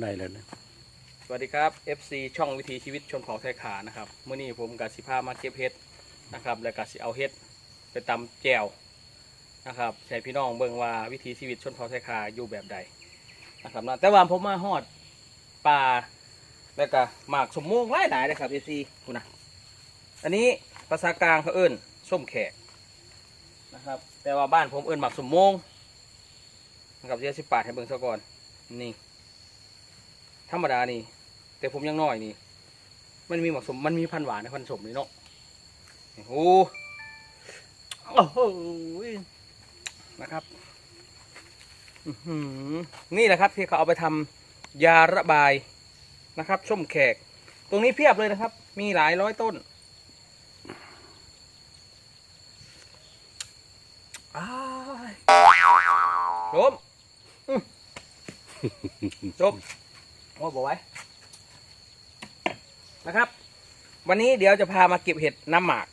ได้แล้วนะสวัสดีครับ FC ช่องวิถีชีวิตชนเผ่าไทยขานะครับเมื่อนี้ผมกับสิพามาเก็บเห็ดนะครับแล้วก็สิเอาเห็ดไปตำแจวนะครับใช้พี่น้องเบิ่งว่าวิถีชีวิตชนเผ่าไทยขาอยู่แบบใดนะครับนะแต่ว่าผมมาฮอดป่าแล้วก็หมากสมม่วงหลายหลายๆนะครับ FC คุณนะอันนี้ภาษากลางเขาเอิ้นส้มแขกนะครับแต่ว่าบ้านผมเอิ้นหมากสมมงนะครับเดี๋ยสิปาดให้เบิ่งซะก่อนนี่ ธรรมดานี่ แต่ผมยังน้อยนี่ มันมีหมักสมมันมีพันหวานในพันสมนี่เนาะโอ้โหนะครับอื้อหือนี่แหละครับที่เขาเอาไปทำยาระบายนะครับส้มแขก ตรงนี้เพียบเลยนะครับ มีหลายร้อยต้นอ้ายจมจม โอ้บอกไว้ นะครับ วันนี้เดี๋ยวจะพามาเก็บเห็ดน้ำหมาก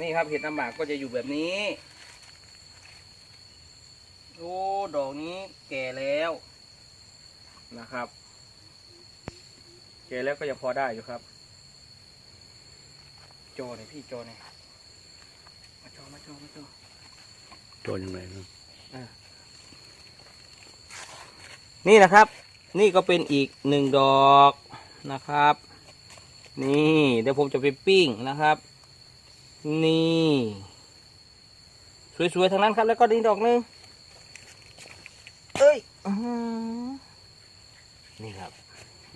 นี่ครับเห็ดน้ำหมากก็จะอยู่แบบนี้ โอ้ ดอกนี้แก่แล้วนะครับ แก่แล้วก็ยังพอได้อยู่ครับ โจหน่อยพี่โจหน่อยมาโจมาโจมาโจตัวยังไงนะ นี่นะครับ นี่ก็เป็นอีกหนึ่งดอกนะครับ นี่เดี๋ยวผมจะไปปิ้งนะครับ นี่สวยๆทั้งนั้นครับ แล้วก็ดีดอกหนึงเอ้ยอื้อหือนี่ครับ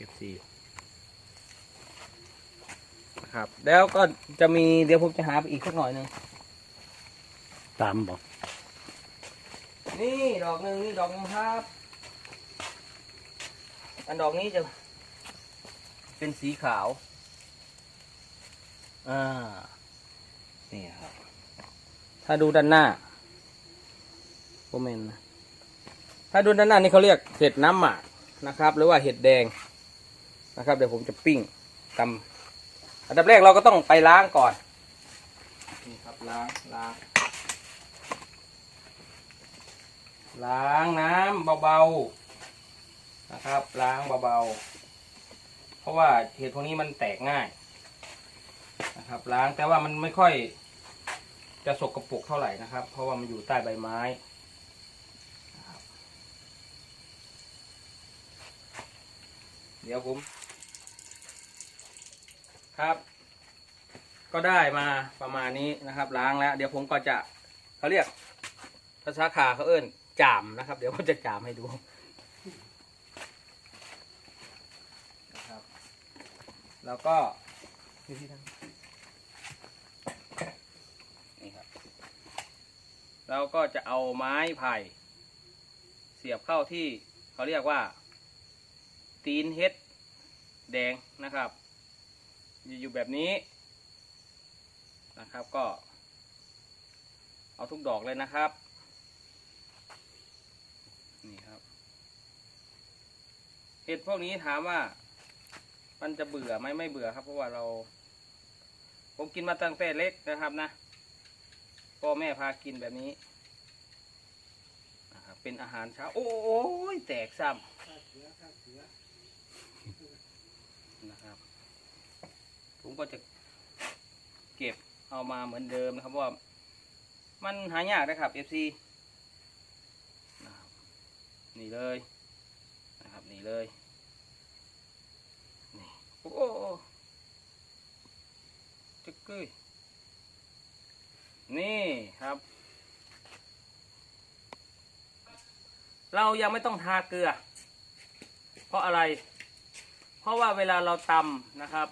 FC นะครับ แล้วก็จะมีเดี๋ยวผมจะหาไปอีกสักหน่อยหนึ่งตามบอกนี่ดอกหนึ่งนี่ดอกหนึงครับ อันดอกนี้จะเป็นสีขาว อ่า นี่ครับ ถ้าดูด้านหน้าโมเมนนะถ้าดูด้านหน้านี่เขาเรียกเห็ดน้ำหมากนะครับ หรือว่าเห็ดแดงนะครับ เดี๋ยวผมจะปิ้งตำอันดับแรกเราก็ต้องไปล้างก่อน นี่ครับล้างล้าง ล้างน้ำเบาๆ นะครับ ล้างเบาๆ เพราะว่าเห็ดพวกนี้มันแตกง่ายนะครับ ล้างแต่ว่ามันไม่ค่อย จะสกรปรกเท่าไหร่นะครับ เพราะว่ามันอยู่ใต้ใบไม้นะครับเดี๋ยวผม ครับ ก็ได้มาประมาณนี้นะครับ ล้างแล้ว เดี๋ยวผมก็จะเขาเรียกภาษาขาเขาเอิ้นจามนะครับ เดี๋ยวผมจะจามให้ดูนะครับ แล้วก็นี่ที่ทำนี่ครับเราก็จะเอาไม้ไผ่เสียบเข้าที่เขาเรียกว่า ตีนเฮ็ดแดงนะครับ อยู่แบบนี้นะครับก็ เอาทุกดอกเลยนะครับ นี่ครับ เห็ดพวกนี้ถามว่า มันจะเบื่อไหมไม่เบื่อครับ เพราะว่าเรา ผมกินมาตั้งแต่เล็กนะครับนะพ่อแม่พากินแบบนี้นะครับเป็นอาหารเช้า โอ้ยแตกซ้ำนะครับ ผมก็จะเก็บเอามาเหมือนเดิมนะครับเพราะว่า มันหายากนะครับ FC นะครับนี่เลยนะครับนี่เลย โอ้โอ้จึกกึ้ยนี่ครับ เรายังไม่ต้องทาเกลือ เพราะอะไร เพราะว่าเวลาเราตำนะครับ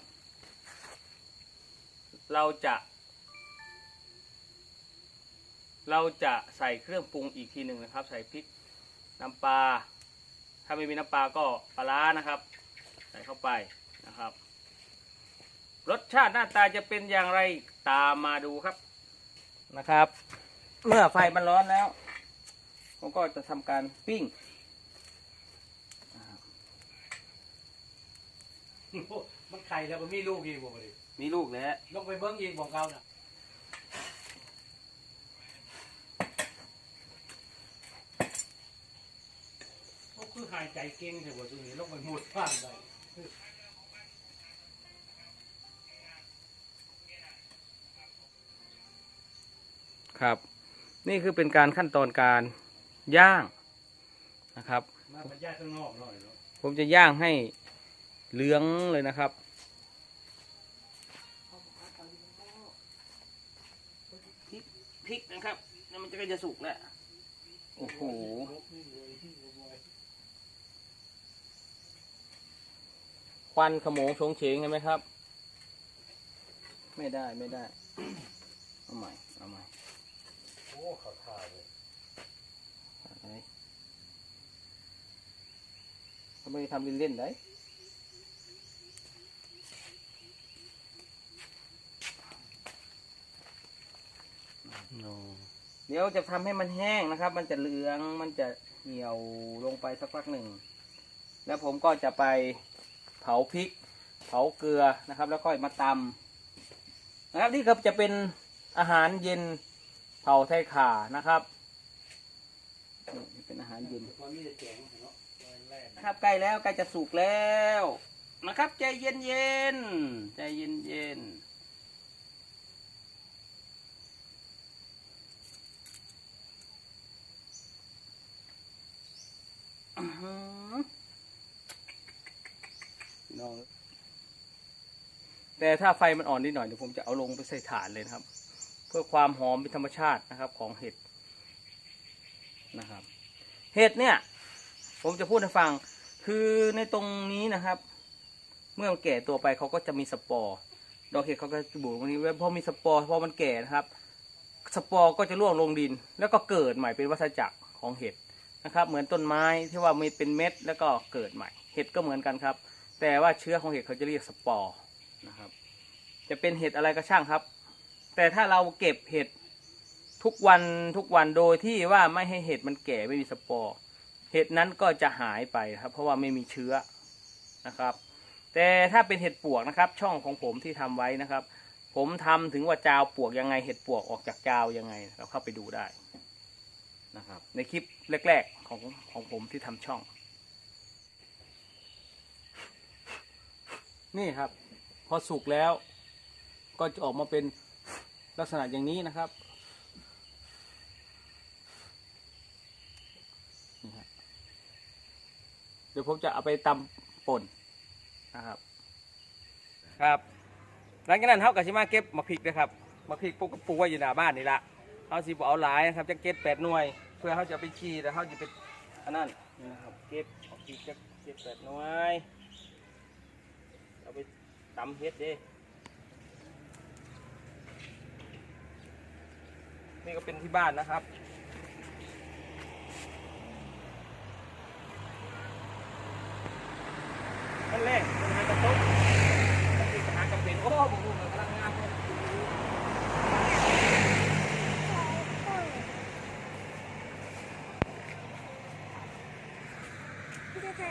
เราจะ เราจะใส่เครื่องปรุงอีกทีหนึ่งนะครับ ใส่พริกน้ำปลา ถ้าไม่มีน้ำปลาก็ปลาร้านะครับ ใส่เข้าไป นะครับ รสชาติหน้าตาจะเป็นอย่างไรตามมาดูครับนะครับ เมื่อไฟมันร้อนแล้วผมก็จะทำการปิ้งมันไข่แล้วมันมีลูกอีกบ่เลยมีลูกแล้วลงไปเบิ้งอีกบอกเก่าน่ะโอ้คือคือหายใจเก่งแต่ว่าตรงนี้ลงไปหมดบ้านได้ ครับ นี่คือเป็นการขั้นตอนการย่างนะครับ มาบรรยายข้างนอกหน่อยเนาะผมจะย่างให้เหลืองเลยนะครับ พริกพริกนะครับแล้วมันจะก็จะสุกแล้วโอ้โหควันขโมงโฉงเฉงเห็นไหมครับ ไม่ได้ไม่ได้ เอาใหม่เอาใหม่โอ้เขาทาเลยอะไรทำไมทำเล่นๆได้โอ้เดี๋ยวจะทำให้มันแห้งนะครับ มันจะเหลือง มันจะเหี่ยวลงไปสักพักหนึ่ง แล้วผมก็จะไปเผาพริก เผาเกลือนะครับ แล้วค่อยมาตำนะครับนี่ครับจะเป็นอาหารเย็น เผาไทยขานะครับนี่เป็นอาหารเย็นตอนนี้จะแข็งเนาะแรกนะครับใกล้แล้วใกล้จะสุกแล้วนะครับ ใจเย็นเย็นๆใจเย็นเย็นๆอื้อหือพี่น้องแต่ถ้าไฟมันอ่อนนิดหน่อยเดี๋ยวผมจะเอาลงไปใส่ถ่านเลยนะครับ เพื่อความหอมเป็นธรรมชาตินะครับของเห็ดนะครับ เห็ดเนี่ย ผมจะพูดให้ฟังคือในตรงนี้นะครับ เมื่อมันแก่ตัวไปเขาก็จะมีสปอร์ดอกเห็ดเขาก็จะบูดตรงนี้แล้พอมีสปอร์พอมันแก่นะครับ สปอร์ก็จะร่วงลงดิน แล้วก็เกิดใหม่เป็นวัฏจักรของเห็ดนะครับ เหมือนต้นไม้ที่ว่ามีเป็นเม็ดแล้วก็เกิดใหม่ เห็ดก็เหมือนกันครับ แต่ว่าเชื้อของเห็ดเขาจะเรียกสปอร์นะครับ จะเป็นเห็ดอะไรก็ช่างครับ แต่ถ้าเราเก็บเห็ดทุกวันทุกวันโดยที่ว่าไม่ให้เห็ดมันแก่ไม่มีสปอร์เห็ดนั้นก็จะหายไปครับ เพราะว่าไม่มีเชื้อนะครับ แต่ถ้าเป็นเห็ดปวกนะครับ ช่องของผมที่ทำไว้นะครับ ผมทำถึงว่าจาวปวกยังไงเห็ดปวกออกจากจาวยังไงเราเข้าไปดูได้นะครับ ในคลิปแรก ๆของของผมที่ทำช่อง นี่ครับ พอสุกแล้วก็จะออกมาเป็น ลักษณะอย่างนี้นะครับเดี๋ยวผมจะเอาไปตำป่นนะครับ ครับ หลังจากนั้นเขาก็สิมาเก็บมะพริกนะครับมะพริกปลูกปูไว้อยู่หน้าบ้านนี่ละเขาสิบ่เอาหลายนะครับจะเก็บแปดหน่วย เพื่อเขาจะไปชีแล้วเขาจะไปอันนั้นนี่นะครับเก็บมะพริกจะเก็บแปดหน่วยเอาไปตำเฮ็ดเด้ นี่ก็เป็นที่บ้านนะครับนั่นแหละมันกระตุ้นติดหากระเป็นโอ้ผมรู้เหมือนพลังงานเลย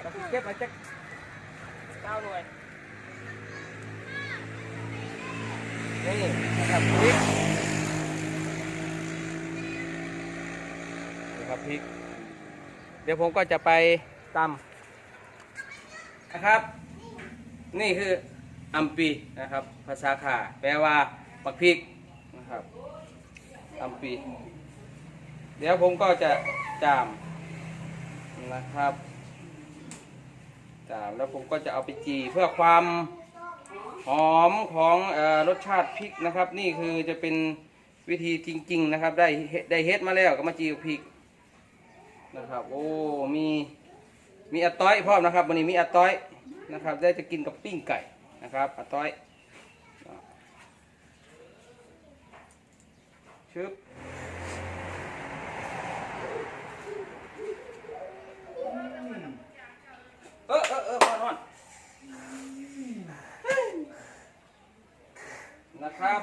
เราเก็บมาจากเก้าหน่วยนี่นะครับ ริก เดี๋ยวผมก็จะไปตำนะครับ นี่คืออัมปีนะครับ ภาษาข่าแปลว่าปักพริกนะครับอัมปีเดี๋ยวผมก็จะจามนะครับจามแล้วผมก็จะเอาไปจีเพื่อความหอมของออรสชาติพริกนะครับ นี่คือจะเป็นวิธีจริง ๆ นะครับ ได้ได้เฮ็ดมาแล้วก็มาจีกพริก นะครับ โอ้ มี มีอาต้อยพร้อมนะครับวันนี้มีอาต้อยนะครับ ได้จะกินกับปิ้งไก่นะครับอาต้อยชึบเออเออเออพอนอนนะครับ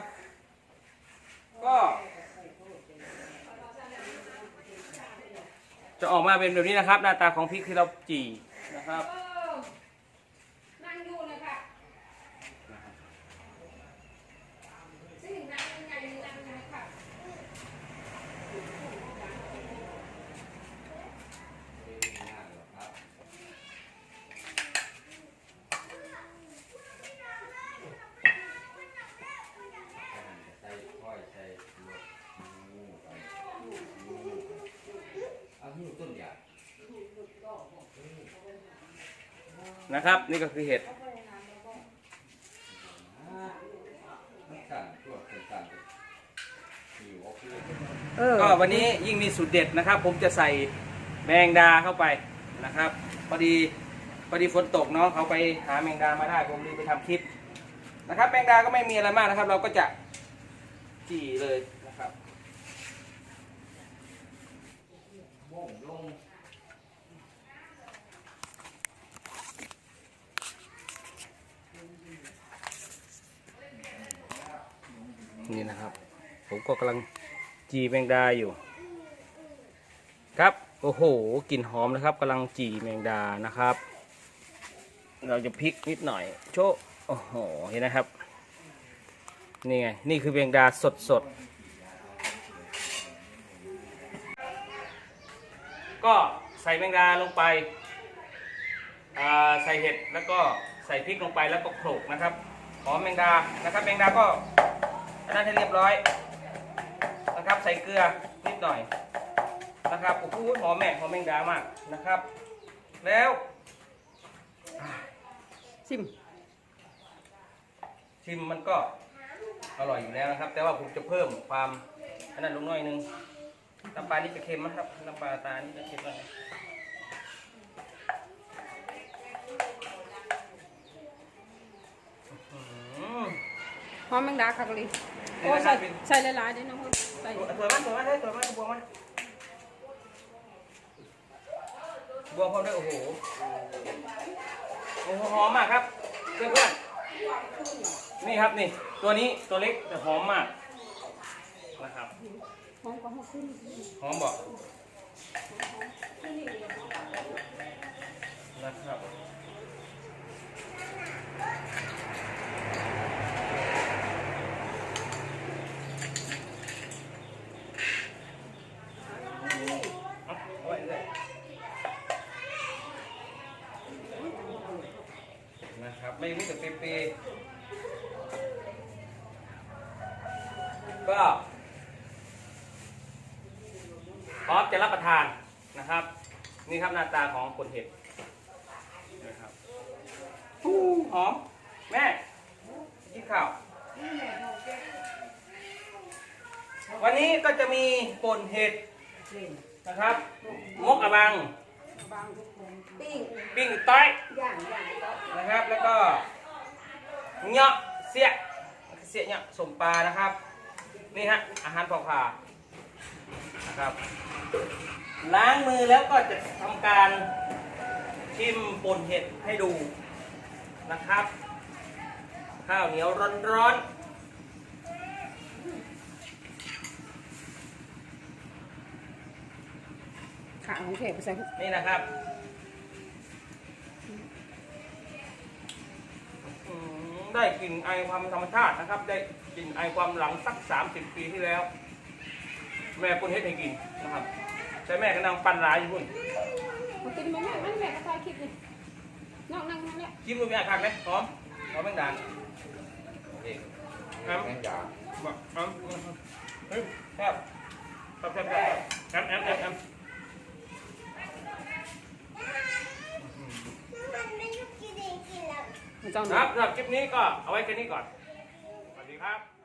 ก็ จะออกมาเป็นแบบนี้นะครับ หน้าตาของพริกที่เราจี่นะครับ นั่งดูเลยค่ะซึ่งนั่งยังไงนั่งเลยค่ะ น นะครับ นี่ก็คือเห็ดเออก็วันนี้ยิ่งมีสูตรเด็ดนะครับ ผมจะใส่แมงดาเข้าไปนะครับพอดีพอดีฝนตกเนาะเขาไปหาแมงดามาได้ผมเลยไปทำคลิปนะครับแมงดาก็ไม่มีอะไรมากนะครับ เราก็จะจี่เลยนะครับบ่งลง นี่นะครับ ผมก็กำลังจีแมงดาอยู่ ครับโอ้โหกลิ่นหอมนะครับกำลังจีแมงดานะครับ เราจะพลิกนิดหน่อย โชโอ้โหเห็นนะครับนี่ไงนี่คือแมงดาสดสดๆก็ใส่แมงดาลงไปใส่เห็ดแล้วก็ใส่พริกลงไปแล้วก็โขลกนะครับหอมแมงดานะครับแมงดาก็ นนั้นให้เรียบร้อยนะครับใส่เกลือนิดหน่อยนะครับโอ้โหหอมแม่หอมแมงดามากนะครับ แล้วชิมชิมมันก็อร่อยอยู่แล้วนะครับ แต่ว่าผมจะเพิ่มความอันนั้นลงหน่อยนึงน้ำปลานี่จะเค็มนะครับน้ำปลาตานี่จะเค็มหน่อยอื้อหือหอมแมงดาคักเลย โอ้ใส่ใส่หลายๆเด้น้องใส่สวยมากสวยมากเลยสวมากบวงมันบวงพร้อมด้วยโอ้โหโอ้โหหอมมากครับเพื่อนๆนี่ครับนี่ ตัวนี้ตัวเล็กแต่หอมมากนะครับหอมกว่าหอมขึ้นหอมบอกนะครับเอาเอาไว้เลยนะครับ ไม่รู้แต่เปรี้ยวๆก็พร้อมจะรับประทานนะครับ นี่ครับหน้าตาของคนเห็ดนะครับฮู้หอมแม่กินข้าววันนี้ก็จะมีป่นเห็ดนะครับมกอะบังปิ้งปิ้งต้อยย่างย่างก็นะครับแล้วก็ เงาะเสียเสียเงาะสมปลานะครับ นี่ฮะอาหารเผาผ่านะครับ ล้างมือแล้วก็จะทำการชิมป่นเห็ดให้ดูนะครับ ข้าวเหนียวร้อนขาของเทพใส่ๆนี่นะครับ ได้กลิ่นไอความธรรมชาตินะครับ ได้กลิ่นไอความหลังสัก 30 ปีที่แล้ว แม่ป่นเห็ดให้กินนะครับ แต่แม่ก็นั่งปั่นร้ายอยู่พุ่นมันกินมาแม่มันแม่ก็ถ่ายคลิปนี่น้องนั่งนั่นแหละจิ้มดูพี่อาคักไหมหอมหอมแมงดาน้ำแม่งยาบอกน้ำเฮ้ยแซ่บแซ่บแซ่บแซ่บแอมแอมแอมแอม มัน จ้อง ครับสำหรับคลิปนี้ก็เอาไว้แค่นี้ก่อน สวัสดีครับ